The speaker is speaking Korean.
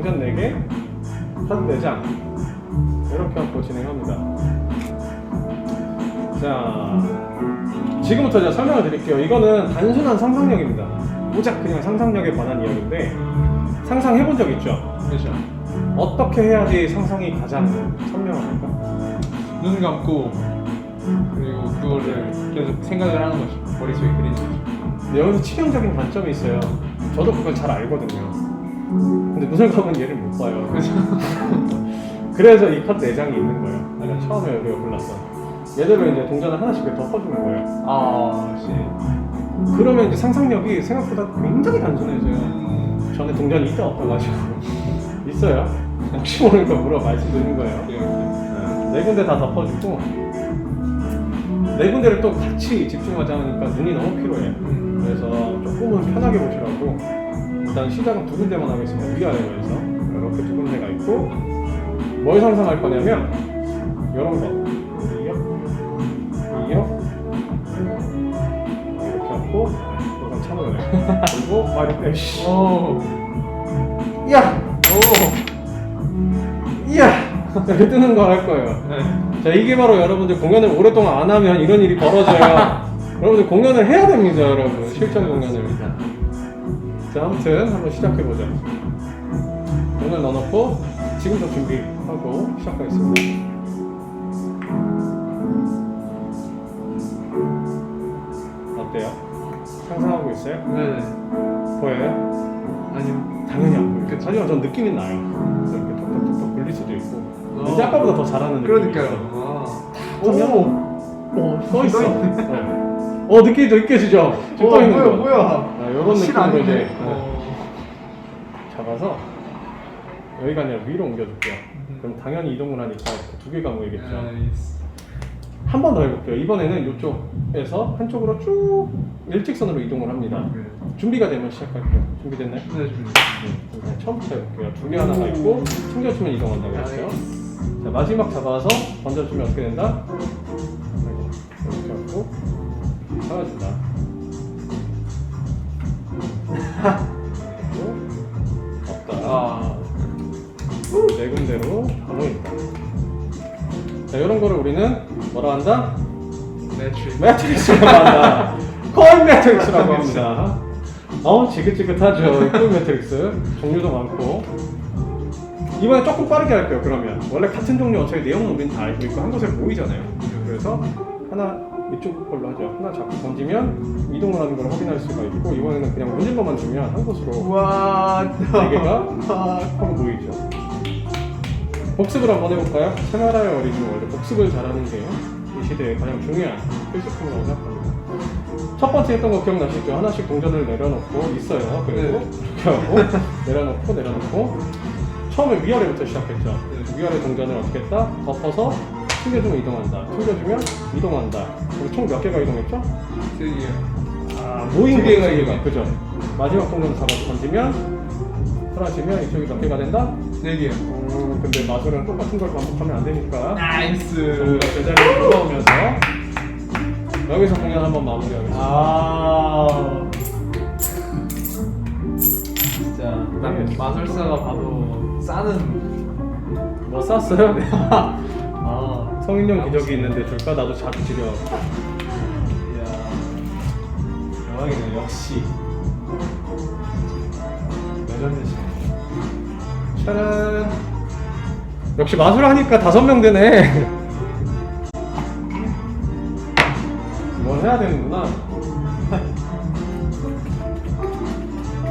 동전 4개, 카드 4장 이렇게 갖고 진행합니다. 자, 지금부터 제가 설명을 드릴게요. 이거는 단순한 상상력입니다. 오작 그냥 상상력에 관한 이야기인데 상상해 본 적 있죠? 그렇죠. 어떻게 해야지 상상이 가장 선명합니까? 눈 감고 그리고 그거를 계속 생각을 하는 거죠. 머릿속에 그리는 거죠. 여기서 치명적인 단점이 있어요. 저도 그걸 잘 알거든요. 근데 감은 얘를 못 봐요. 그래서 그래서 이 카드 4장이 있는 거예요. 내가 처음에 우리가 골랐어. 얘대로 이제 동전을 하나씩 덮어주는 거예요. 아, 씨. 그러면 이제 상상력이 생각보다 굉장히 단순해져요. 음, 전에 동전이 있다 없다가지고 있어요. 혹시 모르니까 물어 말씀드린 거예요. 이렇게. 네 군데 다 덮어주고 네 군데를 또 같이 집중하자 하니까 눈이 너무 피로해. 음. 그래서 조금은 편하게 보시라고 일단 시작은 두 군데만 하겠습니다. 위아래로 해서 이렇게 두 군데가 있고 뭘 상상할 거냐면 이런 거 이요 이렇게 하고 이건 참으래 그리고 막 이렇게 씨. 오. 야! 오. 이야! 이렇게 뜨는 거할 거예요. 네. 자 이게 바로 여러분들 공연을 오랫동안 안 하면 이런 일이 벌어져요. 여러분들 공연을 해야 됩니다, 여러분. 실전 공연을. 자 아무튼 한번 시작해 보자. 오늘 넣어놓고 지금부터 준비하고 시작하겠습니다. 어때요? 상상하고 있어요? 네. 보여요? 아니요. 당연히 안 보여요. 하지만 전 느낌이 나요. 이렇게 톡톡톡톡 굴릴 수도 있고. 이제 어. 아까보다 더 잘하는 느낌이 있어요. 그러니까요. 아. 오. 어, 써 있어. 어, 느끼 느껴지죠? 지금 어, 떠 있는 뭐야, 거. 뭐야. 아, 실 느낌으로? 이제 네, 어. 잡아서 여기가 아니라 위로 옮겨줄게요. 음. 그럼 당연히 이동을 하니까 두 개가 모이겠죠. 나이스. 한 번 더 해볼게요. 이번에는 이쪽에서 한쪽으로 쭉 일직선으로 이동을 합니다. 네. 준비가 되면 시작할게요. 준비됐나요? 네, 좀. 네, 그럼 처음부터 해볼게요. 두 개 하나가 있고 챙겨주면 이동한다고 했죠. 자, 마지막 잡아서 던져주면 어떻게 된다? 이렇게 하고 잡아준다. 네 군데로 모인다. 자, 이런 거를 우리는 뭐라 한다? 매트릭. 매트릭스라고 한다. 코인 매트릭스라고 합니다. 어, 지긋지긋하죠. 코인 매트릭스. 종류도 많고. 이번에 조금 빠르게 할게요, 그러면. 원래 같은 종류 어차피 내용은 우리는 다 알고 있고 한 곳에 모이잖아요. 그래서 하나 이쪽 걸로 하죠. 하나 잡고 던지면 이동을 하는 걸 확인할 수가 있고 이번에는 그냥 던진 것만 주면 한 곳으로 우와. 네 개가 하고 모이죠. 복습을 한번 해볼까요? 생활하여 어린이 원래 복습을 잘하는 게 이 시대에 가장 중요한 필수품이라고 생각합니다. 첫 번째 했던 거 기억나시죠? 하나씩 동전을 내려놓고 있어요. 그리고 네. 이렇게 하고 내려놓고 내려놓고 처음에 위아래부터 시작했죠. 네. 위아래 동전을 어떻게 했다? 덮어서 튕겨주면 이동한다. 튕겨주면 이동한다. 그리고 총몇 개가 이동했죠? 세 개요. 아, 모인 두 개가 두 개가 이동. 그죠? 마지막 동전 잡아서 던지면 사라지면 이쪽이 몇 개가 된다? 네 개요. 음, 근데 마술은 똑같은 걸 반복하면 안 되니까 나이스. 우리가 제자리로 돌아오면서 여기서 공연 한번 마무리하겠습니다. 아. 진짜 딱 네. 마술사가 봐도 싸는 뭐 쌌어요? 아 성인용 기적이 있는데 줄까? 나도 자주 지려. 이야 대박이네 역시 레전드시네 짜란. 역시 마술 하니까 다섯 명 되네. 뭘 해야 되는구나.